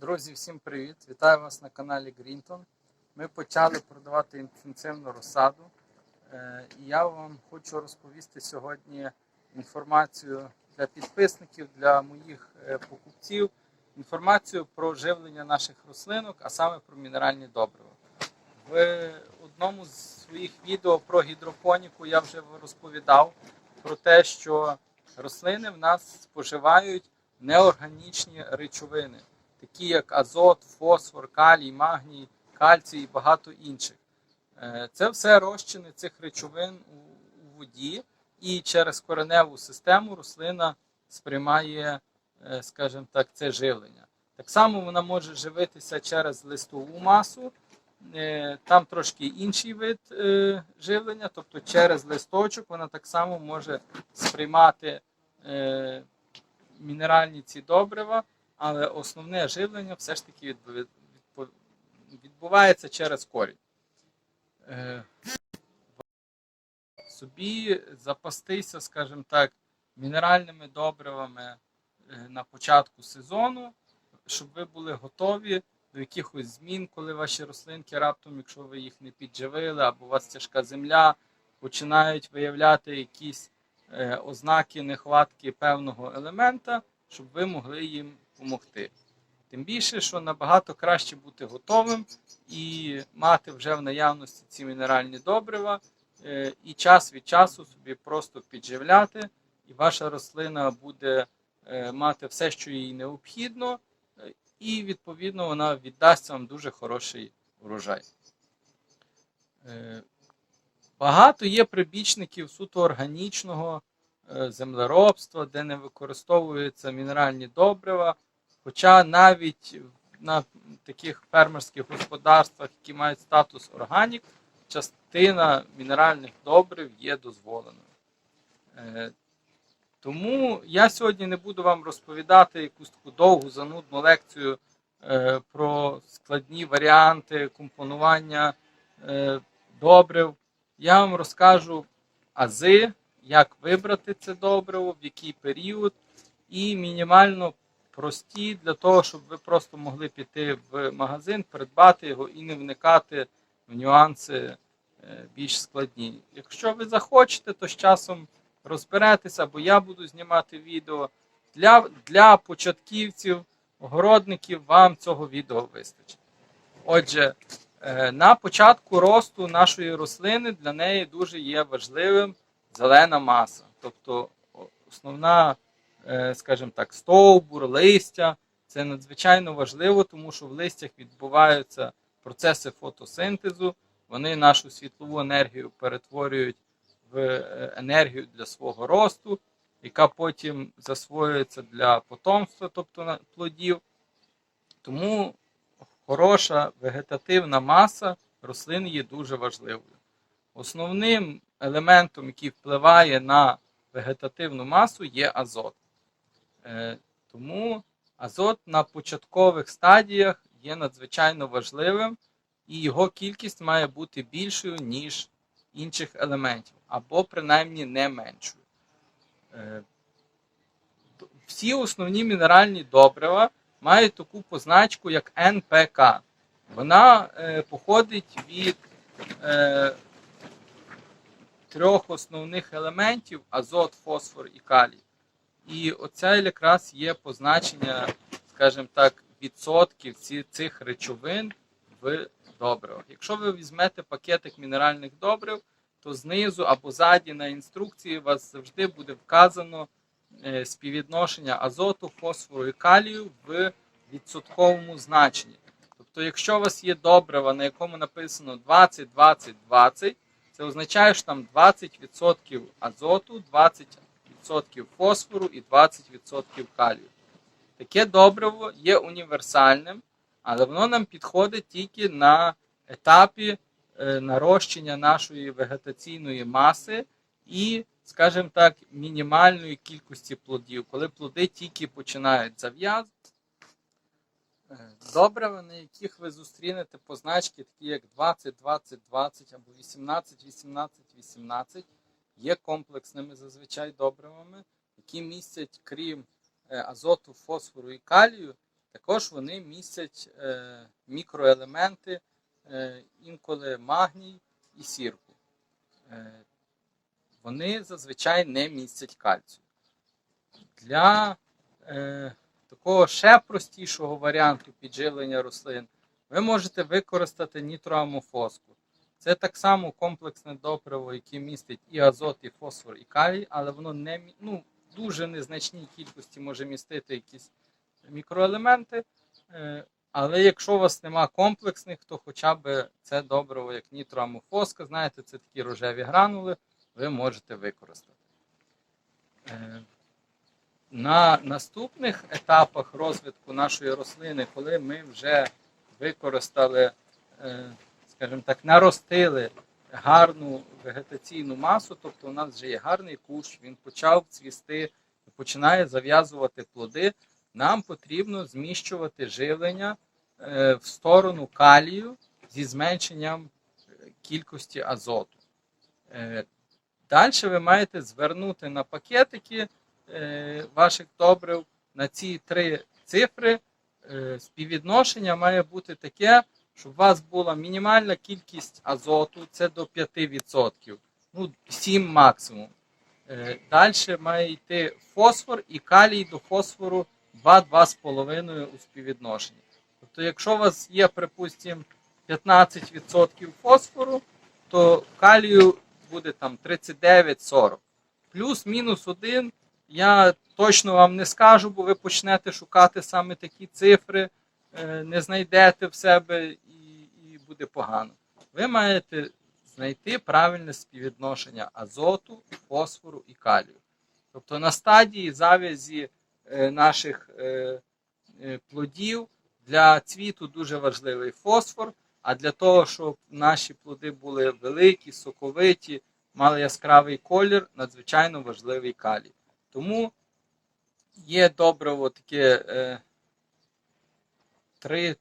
Друзі, всім привіт! Вітаю вас на каналі Грінтон. Ми почали продавати інтенсивну розсаду. Е, І я вам хочу розповісти сьогодні інформацію для підписників, для моїх е, покупців, інформацію про живлення наших рослинок, а саме про мінеральні добрива. В одному з своїх відео про гідропоніку я вже розповідав про те, що рослини в нас споживають неорганічні речовини, такі як азот, фосфор, калій, магній, кальцій і багато інших. Е, Це все розчини цих речовин у воді, і через кореневу систему рослина сприймає, е, скажімо так, це живлення. Так само вона може живитися через листову масу, е, там трошки інший вид живлення, тобто через листочок вона так само може сприймати мінеральні ці добрива, але основне живлення все ж таки відбувається через корінь. Е, Собі запастися, скажімо так, мінеральними добривами е, на початку сезону, щоб ви були готові до якихось змін, коли ваші рослинки раптом, якщо ви їх не підживили, або у вас тяжка земля, починають виявляти якісь е, ознаки нехватки певного елемента, щоб ви могли їм допомогти. Тим більше, що набагато краще бути готовим і мати вже в наявності ці мінеральні добрива, е, і час від часу собі просто підживляти, і ваша рослина буде е, мати все, що їй необхідно, е, і відповідно вона віддасть вам дуже хороший урожай. Багато є прибічників суто органічного землеробства, де не використовуються мінеральні добрива. Хоча навіть на таких фермерських господарствах, які мають статус органік, частина мінеральних добрив є дозволеною. Е, Тому я сьогодні не буду вам розповідати якусь таку довгу занудну лекцію е, про складні варіанти компонування е, добрив. Я вам розкажу ази, як вибрати це добриво, в який період, і мінімально прості для того, щоб ви просто могли піти в магазин, придбати його і не вникати в нюанси е, більш складні. Якщо ви захочете, то з часом розберетеся, бо я буду знімати відео. Для, для початківців, огородників вам цього відео вистачить. Отже, е, на початку росту нашої рослини для неї дуже є важливим зелена маса. Тобто основна, скажімо так, стовбур, листя. Це надзвичайно важливо, тому що в листях відбуваються процеси фотосинтезу, вони нашу світлову енергію перетворюють в е, енергію для свого росту, яка потім засвоюється для потомства, тобто плодів. Тому хороша вегетативна маса рослин є дуже важливою. Основним елементом, який впливає на вегетативну масу, є азот. Е, Тому азот на початкових стадіях є надзвичайно важливим, і його кількість має бути більшою, ніж інших елементів, або принаймні не меншою. Е, Всі основні мінеральні добрива мають таку позначку, як НПК. Вона е, походить від трьох основних елементів: азот, фосфор і калій. І оце якраз є позначення, скажімо так, відсотків цих речовин в добривах. Якщо ви візьмете пакетик мінеральних добрив, то знизу або ззаді на інструкції у вас завжди буде вказано е, співвідношення азоту, фосфору і калію в відсотковому значенні. Тобто, якщо у вас є добрива, на якому написано 20, 20, 20, це означає, що там 20% азоту, 20% фосфору і 20% калію. Таке добриво є універсальним, але воно нам підходить тільки на етапі е, нарощення нашої вегетаційної маси і, скажімо так, мінімальної кількості плодів, коли плоди тільки починають зав'язувати. Е, Добрива, на яких ви зустрінете позначки, такі як 20, 20, 20 або 18, 18, 18, є комплексними зазвичай добривами, які містять, крім е, азоту, фосфору і калію, Також вони містять е, мікроелементи, е, інколи магній і сірку. Вони зазвичай не містять кальцію. Для такого ще простішого варіанту підживлення рослин ви можете використати нітроамофоску. Це так само комплексне добриво, яке містить і азот, і фосфор, і калій, але воно не ну, дуже незначній кількості може містити якісь мікроелементи. Е, Але якщо у вас нема комплексних, то хоча б це добриво, як нітроамофоска, знаєте, це такі рожеві гранули, ви можете використати. Е, На наступних етапах розвитку нашої рослини, коли ми вже використали, е, скажімо так, наростили гарну вегетаційну масу, тобто у нас вже є гарний кущ, він почав цвісти, починає зав'язувати плоди, нам потрібно зміщувати живлення е, в сторону калію зі зменшенням е, кількості азоту. Далі ви маєте звернути на пакетики е, ваших добрив на ці три цифри. Е, співвідношення має бути таке, щоб у вас була мінімальна кількість азоту, це до 5%, ну 7 максимум. Е, Далі має йти фосфор і калій до фосфору 2-2,5 у співвідношенні. Тобто, якщо у вас є, припустимо, 15% фосфору, то калію буде там 39-40. Плюс-мінус 1. Я точно вам не скажу, бо ви почнете шукати саме такі цифри, е, не знайдете в себе буде погано. Ви маєте знайти правильне співвідношення азоту, фосфору і калію. Тобто на стадії завязі е, наших е, е, плодів для цвіту дуже важливий фосфор. А для того, щоб наші плоди були великі, соковиті, мали яскравий колір, надзвичайно важливий калій. Тому є добриво таке е, 3,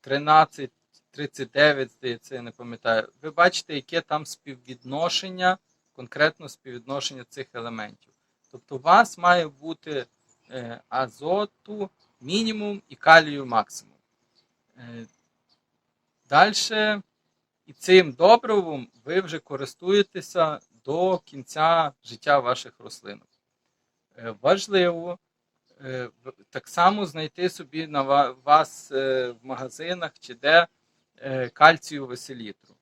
13, 39, здається, я не пам'ятаю. Ви бачите, яке там співвідношення, конкретно співвідношення цих елементів. Тобто у вас має бути е, азоту мінімум і калію максимум. Е, Далі і цим добривом ви вже користуєтеся до кінця життя ваших рослинок. Е, Важливо так само знайти собі на вас в магазинах чи де кальцієву селітру.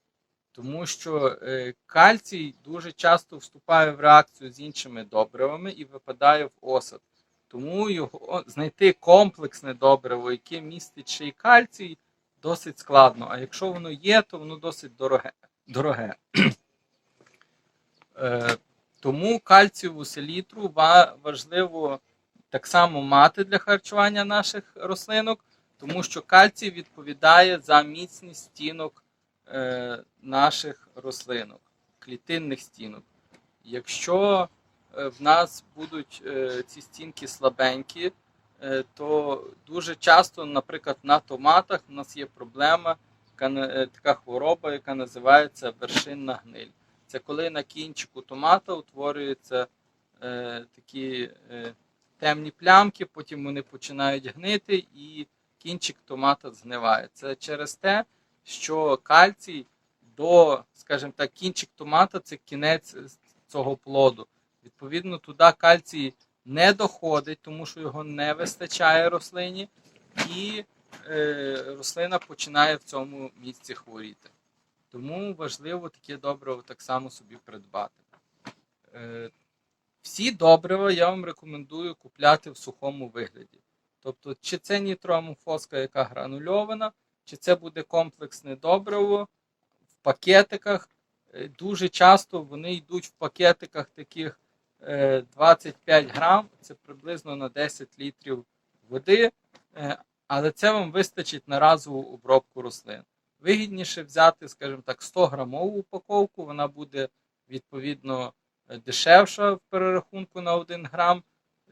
Тому що е, кальцій дуже часто вступає в реакцію з іншими добривами і випадає в осад. Тому його знайти комплексне добриво, яке містить ще й кальцій, досить складно. А якщо воно є, то воно досить дороге. дороге. Е, Тому кальцієву селітру важливо так само мати для харчування наших рослинок, тому що кальцій відповідає за міцність стінок е, наших рослинок, клітинних стінок. Якщо е, в нас будуть е, ці стінки слабенькі, то дуже часто, наприклад, на томатах у нас є проблема, така хвороба, яка називається вершинна гниль. Це коли на кінчику томата утворюються такі темні плямки, потім вони починають гнити і кінчик томата згниває. Це через те, що кальцій до, скажімо так, кінчик томата це кінець цього плоду. Відповідно, туди кальцій не доходить, тому що його не вистачає рослині, і е, рослина починає в цьому місці хворіти. Тому важливо таке добриво так само собі придбати. Е, всі добрива я вам рекомендую купляти в сухому вигляді. Тобто, чи це нітроамофоска, яка гранульована, чи це буде комплексне добриво в пакетиках. Е, Дуже часто вони йдуть в пакетиках таких е, 25 грам, це приблизно на 10 літрів води, е, але це вам вистачить на разову обробку рослин. Вигідніше взяти, скажімо так, 100 грамову упаковку, вона буде відповідно е, дешевша в перерахунку на 1 грам,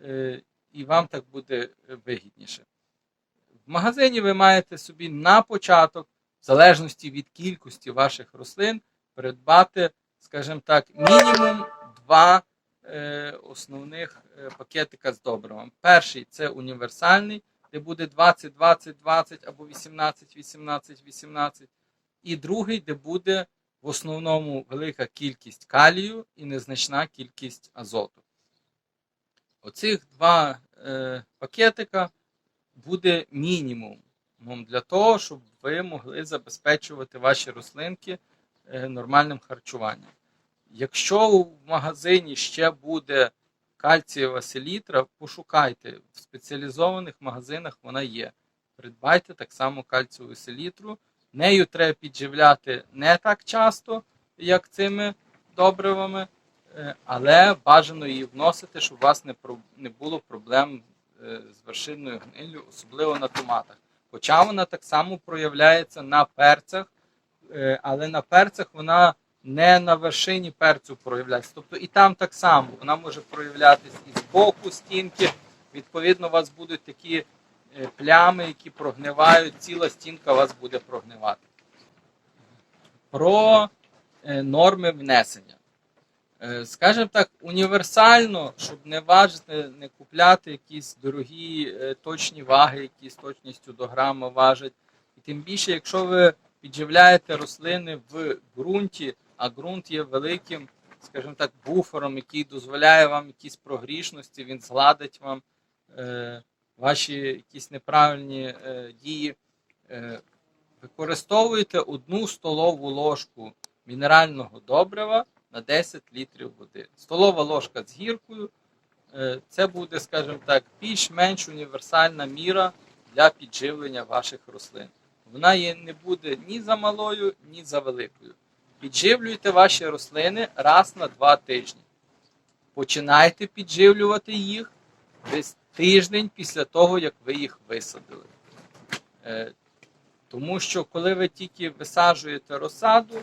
е, і вам так буде е, вигідніше. В магазині ви маєте собі на початок, в залежності від кількості ваших рослин, придбати, скажімо так, мінімум два е, основних е, пакетика з добривом. Перший це універсальний, де буде 20, 20, 20 або 18, 18, 18. І другий, де буде в основному велика кількість калію і незначна кількість азоту. Оцих два е, пакетика буде мінімум для того, щоб ви могли забезпечувати ваші рослинки е, нормальним харчуванням. Якщо в магазині ще буде кальцієва селітра, пошукайте в спеціалізованих магазинах вона є. Придбайте так само кальцієву селітру. Нею треба підживляти не так часто, як цими добривами, але бажано її вносити, щоб у вас не не було проблем е, з вершинною гниллю, особливо на томатах. Хоча вона так само проявляється на перцях, е, але на перцях вона не на вершині перцю проявляється. Тобто і там так само вона може проявлятися і з боку стінки. Відповідно, у вас будуть такі е, плями, які прогнивають, ціла стінка у вас буде прогнивати. Про е, норми внесення. Е, Скажімо так, універсально, щоб не важити, не купляти якісь дорогі е, точні ваги, які з точністю до грама важать. І тим більше, якщо ви підживляєте рослини в ґрунті, а ґрунт є великим, скажімо так, буфером, який дозволяє вам якісь прогрішності, він згладить вам е, ваші якісь неправильні е, дії. Е, використовуйте одну столову ложку мінерального добрива на 10 літрів води. Столова ложка з гіркою. е, Це буде, скажімо так, більш-менш універсальна міра для підживлення ваших рослин. Вона не буде ні за малою, ні за великою. Підживлюйте ваші рослини раз на два тижні. Починайте підживлювати їх десь тиждень після того, як ви їх висадили. Е, Тому що коли ви тільки висаджуєте розсаду,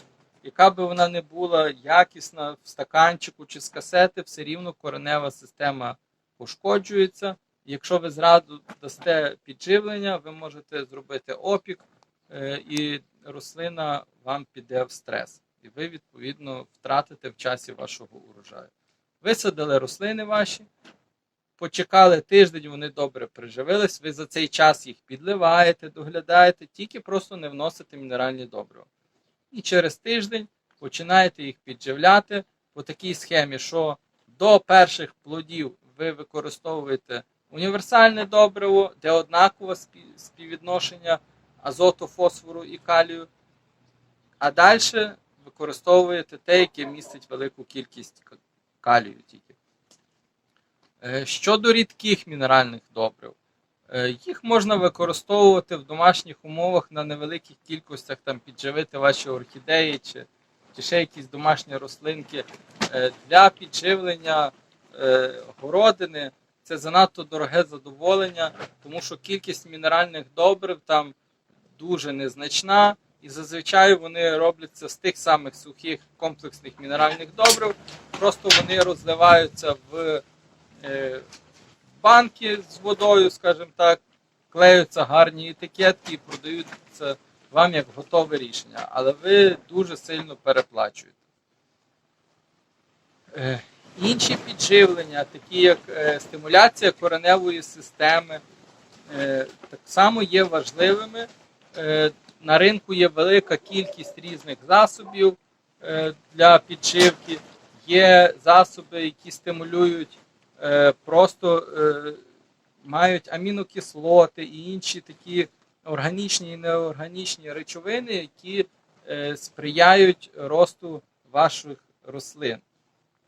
яка би вона не була якісна в стаканчику чи з касети, все рівно коренева система пошкоджується. Якщо ви зразу дасте підживлення, ви можете зробити опік, е, і рослина вам піде в стрес. І ви, відповідно, втратите в часі вашого урожаю. Висадили рослини ваші, почекали тиждень, вони добре приживились, ви за цей час їх підливаєте, доглядаєте, тільки просто не вносите мінеральні добрива. І через тиждень починаєте їх підживляти по такій схемі, що до перших плодів ви використовуєте універсальне добриво, де однакове співвідношення азоту, фосфору і калію, а далі використовуєте те, яке містить велику кількість калію тільки. Е, Щодо рідких мінеральних добрив, їх можна використовувати в домашніх умовах на невеликих кількостях, там підживити ваші орхідеї чи, чи ще якісь домашні рослинки Е, для підживлення е, городини. Це занадто дороге задоволення, тому що кількість мінеральних добрив там дуже незначна, і зазвичай вони робляться з тих самих сухих комплексних мінеральних добрив. Просто вони розливаються в е, банки з водою, скажімо так, клеються гарні етикетки і продаються вам як готове рішення, але ви дуже сильно переплачуєте. Е, Інші підживлення, такі як е, стимуляція кореневої системи, е, так само є важливими. На ринку є велика кількість різних засобів для підживки. Є засоби, які стимулюють, просто е, мають амінокислоти і інші такі органічні і неорганічні речовини, які е, сприяють росту ваших рослин.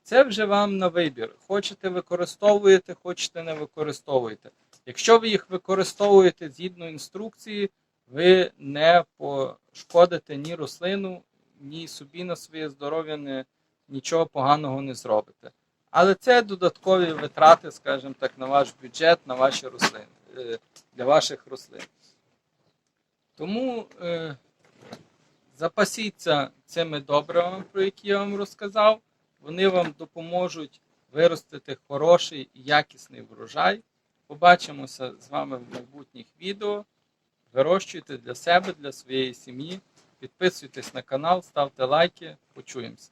Це вже вам на вибір. Хочете використовуєте, хочете не використовуєте. Якщо ви їх використовуєте згідно інструкції, ви не пошкодите ні рослину, ні собі на своє здоров'я, нічого поганого не зробите. Але це додаткові витрати, скажімо так, на ваш бюджет, на ваші рослини, е, для ваших рослин. Тому е, запасіться цими добривами, про які я вам розказав. Вони вам допоможуть виростити хороший і якісний врожай. Побачимося з вами в майбутніх відео. Вирощуйте для себе, для своєї сім'ї. Підписуйтесь на канал, ставте лайки. Почуємося.